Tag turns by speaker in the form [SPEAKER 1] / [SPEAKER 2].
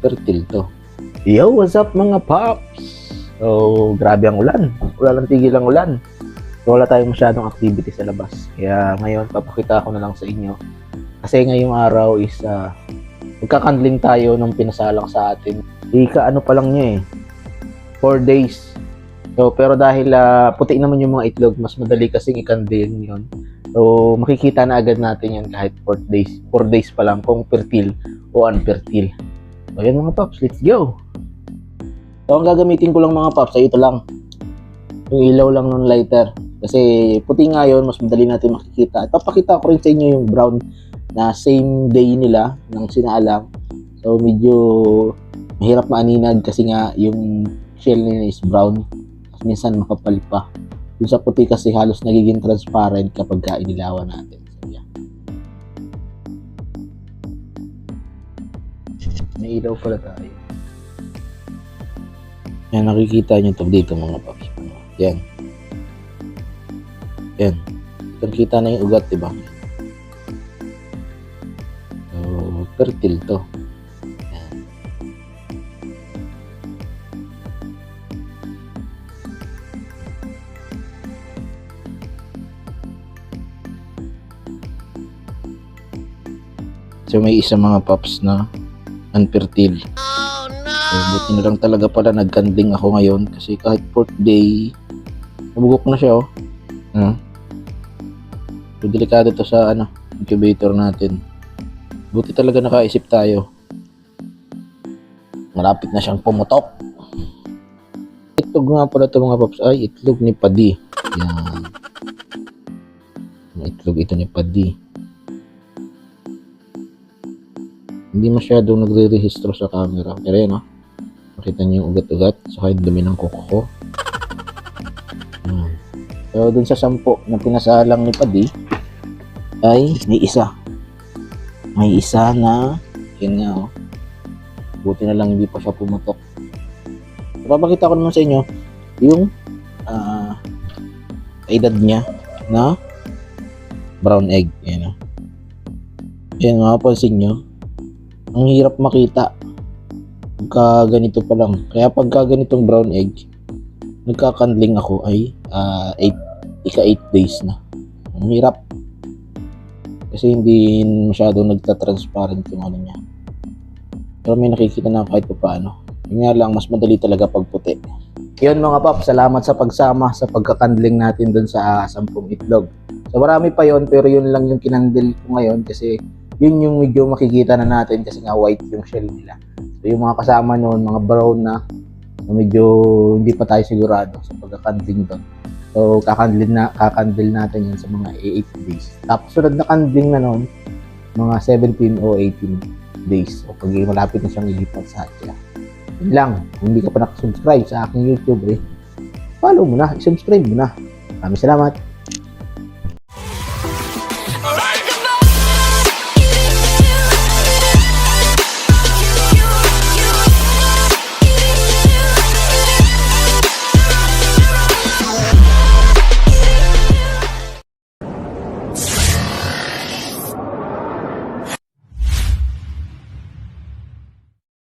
[SPEAKER 1] fertile to. Yo, what's up mga paps? So, grabe ang ulan. Wala lang tigil ang ulan. So, wala tayong masyadong activity sa labas. Kaya ngayon, papakita ko na lang sa inyo. Kasi ngayong araw is uh, magkakandling tayo ng pinasalang sa atin. Ika ano pa lang niya eh. 4 days. So, pero dahil ah, puti naman yung mga itlog, mas madali kasing ikandling yun. So, makikita na agad natin yan kahit 4 days. 4 days pa lang kung fertile o unfertile. So, yan mga paps, let's go! So, ang gagamitin ko lang mga paps ay ito lang. Yung ilaw lang ng lighter. Kasi puti nga yun, mas madali natin makikita. At papakita ko rin sa inyo yung brown na same day nila ng sinaalang. So, medyo mahirap maaninag kasi nga yung shell nila is brown. At minsan makapal pa. Yung sa puti kasi halos nagiging transparent kapag ka inilawan natin. So, yeah. May ilaw pala tayo. Yan, nakikita nyo to dito mga paps. Yan. Yan. Nakikita na yung ugat, di ba? So, fertile to. Yan. So, may isa mga paps na unfertile. So, buti na lang talaga pala nagkanding ako ngayon kasi kahit fourth day, nabugok na siya oh. Ano? So, delikado to sa ano, incubator natin. Buti talaga nakaisip tayo. Malapit na siyang pumutok. Itlog nga pala ito mga paps. Ay, itlog ni Padi. Yan. Itlog ito ni Padi. Hindi masyadong nagre-rehistro sa camera. Pero yan oh. Makita niyo yung ugat-ugat. Saka yung dumi ng kuko ko. Hmm. So, dun sa sampo na pinasalang ni Padi, ay may isa. May isa na, yun nga oh. Buti na lang hindi pa siya pumatok. Papakita ko naman sa inyo yung ah, edad niya na brown egg. Yan oh. Yan, mapapansin nyo. Ang hirap makita pagka ganito pa lang. Kaya pagka ganitong brown egg, nagkakandling ako ay ah, eight, ika 8 days na. Ang hirap. Kasi hindi masyado nagta-transparent yung ano niya. Pero may nakikita na kahit pa paano. Yun nga lang, mas madali talaga pag puti. Yun mga pap, salamat sa pagsama sa pagkakandling natin dun sa ah, 10 itlog. So marami pa yon pero yun lang yung kinandil ko ngayon kasi yun yung medyo makikita na natin kasi nga white yung shell nila. So yung mga kasama noon, mga brown na, na medyo hindi pa tayo sigurado sa pagkakandling doon. So kakandil na kakandil natin yan sa mga 8 days. Tapos sunod na kandling na noon, mga 17 o 18 days. O pag malapit na siyang ilipat sa atin. Yun lang, hindi ka pa nakasubscribe sa aking YouTube eh, follow mo na, subscribe mo na. Maraming salamat.